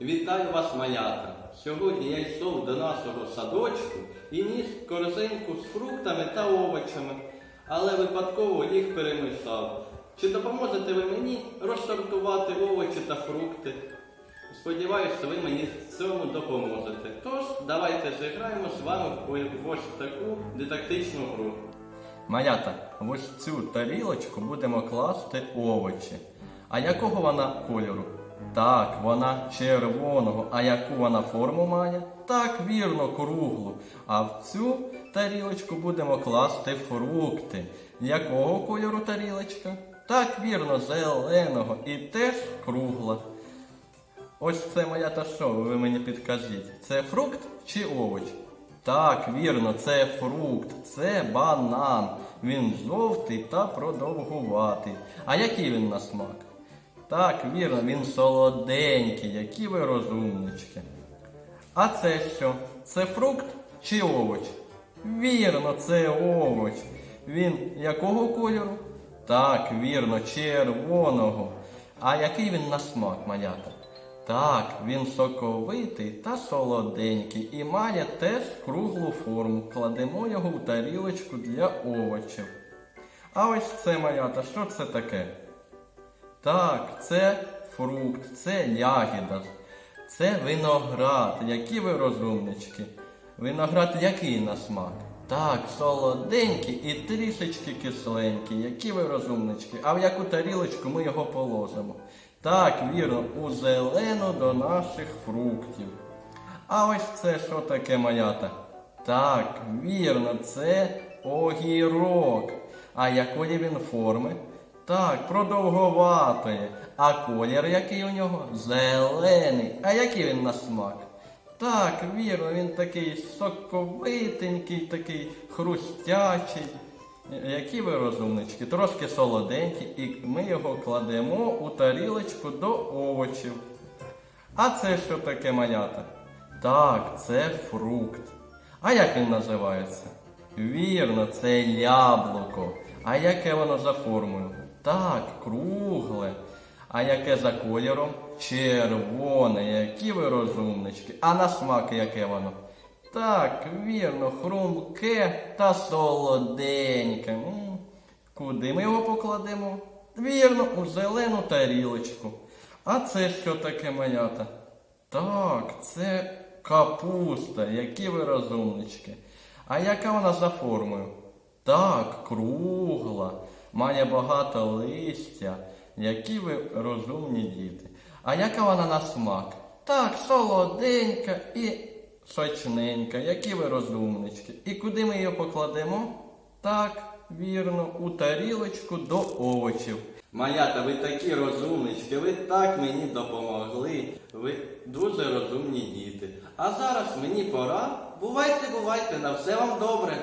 Вітаю вас, малята! Сьогодні я йшов до нашого садочку і ніс корзинку з фруктами та овочами, але випадково їх перемішав. Чи допоможете ви мені розсортувати овочі та фрукти? Сподіваюся, ви мені в цьому допоможете. Тож, давайте зіграємо з вами в ось таку дидактичну гру. Малята, в ось цю тарілочку будемо класти овочі. А якого вона кольору? Так, вона червоного. А яку вона форму має? Так, вірно, круглу. А в цю тарілочку будемо класти фрукти. Якого кольору тарілочка? Так, вірно, зеленого і теж кругла. Ось це моя та що, ви мені підкажіть. Це фрукт чи овоч? Так, вірно, це фрукт, це банан. Він жовтий та продовгуватий. А який він на смак? Так, вірно, він солоденький, які ви розумнички. А це що? Це фрукт чи овоч? Вірно, це овоч. Він якого кольору? Так, вірно, червоного. А який він на смак, малята? Так, він соковитий та солоденький і має теж круглу форму. Кладемо його в тарілочку для овочів. А ось це малята, що це таке? Так, це фрукт, це ягіда, це виноград. Які ви розумнички? Виноград який на смак? Так, солоденький і трішечки кисленький. Які ви розумнички? А в яку тарілочку ми його положимо? Так, вірно, у зелену до наших фруктів. А ось це що таке малята? Так, вірно, це огірок. А якої він форми? Так, продовговатої. А колір який у нього? Зелений. А який він на смак? Так, вірно, він такий соковитенький, такий хрустячий. Які ви розумнички, трошки солоденькі, і ми його кладемо у тарілочку до овочів. А це що таке малята? Так, це фрукт. А як він називається? Вірно, це яблуко. А яке воно за формою? Так, кругле. А яке за кольором? Червоне, які ви розумнички. А на смак яке воно? Так, вірно, хрумке та солоденьке. М, Куди ми його покладемо? Вірно, у зелену тарілочку. А це що таке малята? Так, це капуста, які ви розумнички. А яка вона за формою? Так, кругла, має багато листя, які ви розумні діти. А яка вона на смак? Так, солоденька і сочненька, які ви розумнички. І куди ми її покладемо? Так, вірно, у тарілочку до овочів. Маята, ви такі розумнички, ви так мені допомогли. Ви дуже розумні діти. А зараз мені пора. Бувайте, бувайте, на все вам добре.